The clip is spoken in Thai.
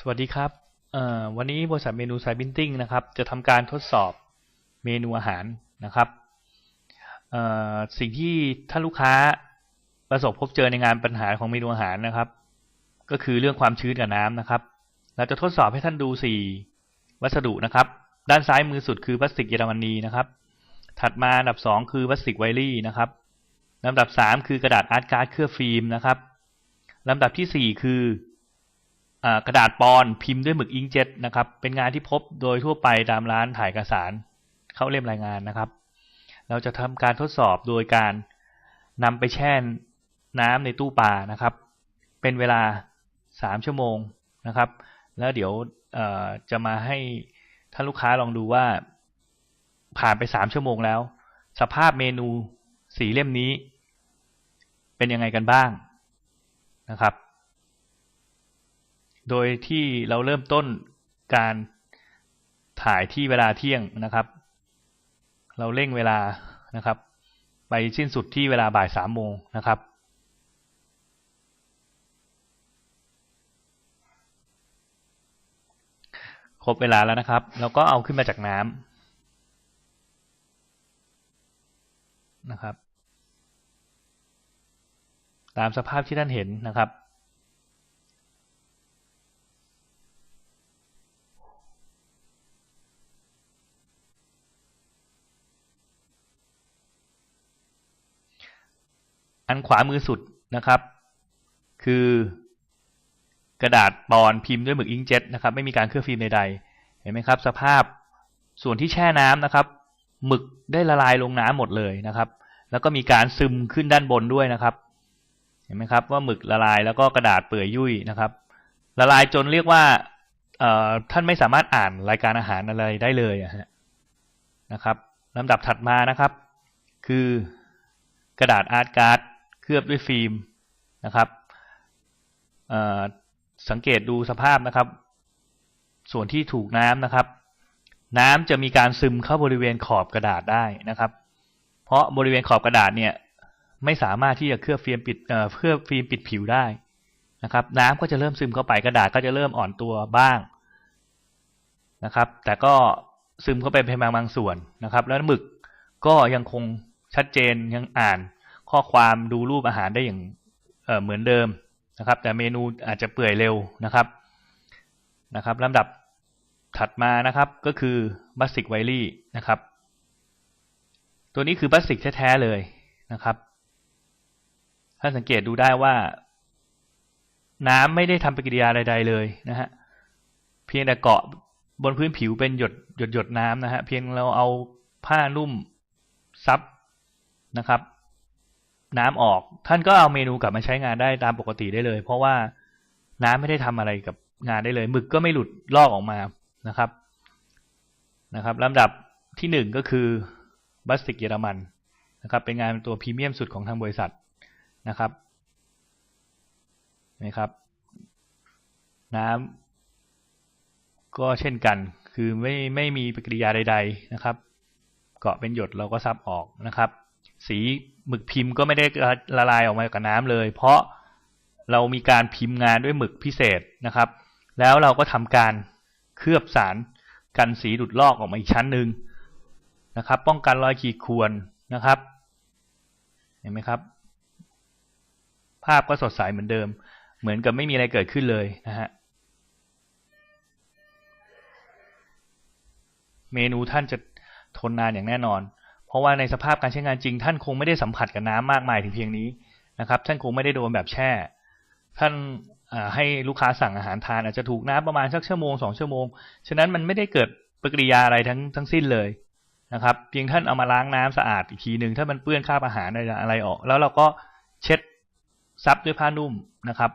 สวัสดีครับวันนี้บริษัทเมนูไซบินติ้งนะครับ จะทำการทดสอบเมนูอาหารนะครับสิ่งที่ถ้านลูกค้าประสบพบเจอในงานปัญหาของเมนูอาหารนะครับ ก็คือเรื่องความชื้นกับน้ำนะครับ เราจะทดสอบให้ท่านดูสี่วัสดุนะครับ ด้านซ้ายมือสุดคือพลาสติกเยอรมนีนะครับ ถัดมาอันดับสองคือพลาสติกไวลี่นะครับลำดับสามคือกระดาษอาร์ตการ์ดเคลือบฟิล์มนะครับลำดับที่สี่คือ กระดาษปอนพิมพ์ด้วยหมึกอิงเจ็ตนะครับ เป็นงานที่พบโดยทั่วไปตามร้านถ่ายเอกสารเข้าเล่มรายงานนะครับ เราจะทำการทดสอบโดยการนำไปแช่น้ำในตู้ปลานะครับ เป็นเวลาสามชั่วโมงนะครับ แล้วเดี๋ยวจะมาให้ท่านลูกค้าลองดูว่า ผ่านไปสามชั่วโมงแล้ว สภาพเมนูสีเล่มนี้ เป็นยังไงกันบ้างนะครับ โดยที่เราเริ่มต้นการถ่ายที่เวลาเที่ยงนะครับ เราเร่งเวลานะครับ ไปสิ้นสุดที่เวลาบ่ายสามโมงนะครับ ครบเวลาแล้วนะครับเราก็เอาขึ้นมาจากน้ำนะครับ ตามสภาพที่ท่านเห็นนะครับ อันขวามือสุดนะครับ คือกระดาษปอนพิมพ์ด้วยหมึกอิงเจ็ตนะครับไม่มีการเคลือบฟิล์มใดๆเห็นไหมครับ สภาพส่วนที่แช่น้ำนะครับหมึกได้ละลายลงน้ำหมดเลยนะครับ แล้วก็มีการซึมขึ้นด้านบนด้วยนะครับเห็นไหมครับว่าหมึกละลายแล้วก็กระดาษเปื่อยยุ่ยนะครับ ละลายจนเรียกว่าท่านไม่สามารถอ่านรายการอาหารอะไรได้เลยนะครับลำดับถัดมานะครับ คือกระดาษอาร์ตการ์ด เคลือบด้วยฟิล์มนะครับสังเกตดูสภาพนะครับ ส่วนที่ถูกน้ำนะครับ น้ำจะมีการซึมเข้าบริเวณขอบกระดาษได้นะครับ เพราะบริเวณขอบกระดาษเนี่ยไม่สามารถที่จะเคลือบฟิล์มปิดเคลือบฟิล์มปิดผิวได้นะครับ น้ำก็จะเริ่มซึมเข้าไปกระดาษก็จะเริ่มอ่อนตัวบ้างนะครับ แต่ก็ซึมเข้าไปเพียงบางส่วนนะครับ แล้วหมึกก็ยังคงชัดเจนยังอ่าน ข้อความดูรูปอาหารได้อย่างเเหมือนเดิมนะครับ แต่เมนูอาจจะเปื่อยเร็วนะครับนะครับลำดับถัดมานะครับก็คือพลาสติกไวลี่นะครับ ตัวนี้คือพลาสติกแท้ๆเลยนะครับ ถ้าสังเกตดูได้ว่า น้ำไม่ได้ทำปฏิกิริยาใดๆเลยนะฮะเพียงแต่เกาะบนพื้นผิวเป็นหยดหยดหยดน้ำนะฮะเพียงเราเอาผ้านุ่มซับนะครับ น้ำออก ท่านก็เอาเมนูกลับมาใช้งานได้ตามปกติได้เลย เพราะว่าน้ำไม่ได้ทำอะไรกับงานได้เลยหมึกก็ไม่หลุดลอกออกมานะครับนะครับลำดับที่หนึ่งก็คือพลาสติกเยอรมันนะครับเป็นงานตัวพรีเมียมสุดของทางบริษัทนะครับนะครับ น้ำก็เช่นกันคือไม่ไม่มีปฏิกิริยาใด ๆนะครับ เกาะเป็นหยดเราก็ซับออกนะครับ สี หมึกพิมพ์ก็ไม่ได้ละลายออกมากับน้ำเลย เพราะเรามีการพิมพ์งานด้วยหมึกพิเศษนะครับ แล้วเราก็ทำการเคลือบสารกันสีหลุดลอกออกมาอีกชั้นหนึ่งนะครับ ป้องกันรอยขีดข่วนนะครับ เห็นไหมครับ ภาพก็สดใสเหมือนเดิม เหมือนกับไม่มีอะไรเกิดขึ้นเลยนะฮะเมนูท่านจะทนนานอย่างแน่นอน เพราะว่าในสภาพการใช้งานจริง ท่านคงไม่ได้สัมผัสกับน้ำมากมายถึงเพียงนี้นะครับ ท่านคงไม่ได้โดนแบบแช่ ท่านให้ลูกค้าสั่งอาหารทานอาจจะถูกน้ำประมาณสักชั่วโมงสองชั่วโมง ฉะนั้นมันไม่ได้เกิดปฏิกิริยาอะไรทั้งทั้งสิ้นเลยนะครับ เพียงท่านเอามาล้างน้ำสะอาดอีกทีหนึ่งถ้ามันเปื้อนคราบอาหารอะไรอะไรออก แล้วเราก็เช็ดซับด้วยผ้านุ่มนะครับ